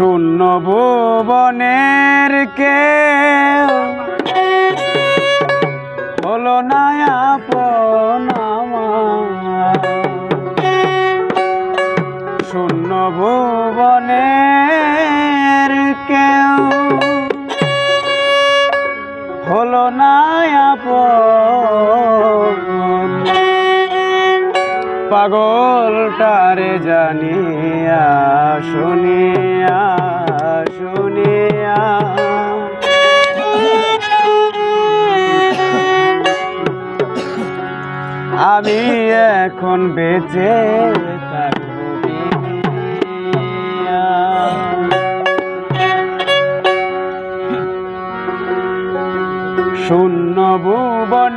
শূন্য ভুবনের কে হলো না আপন আমার। পাগলটারে জানিয়া শুনিয়া শুনিয়া। আমি এখন বেঁচে শূন্য ভুবন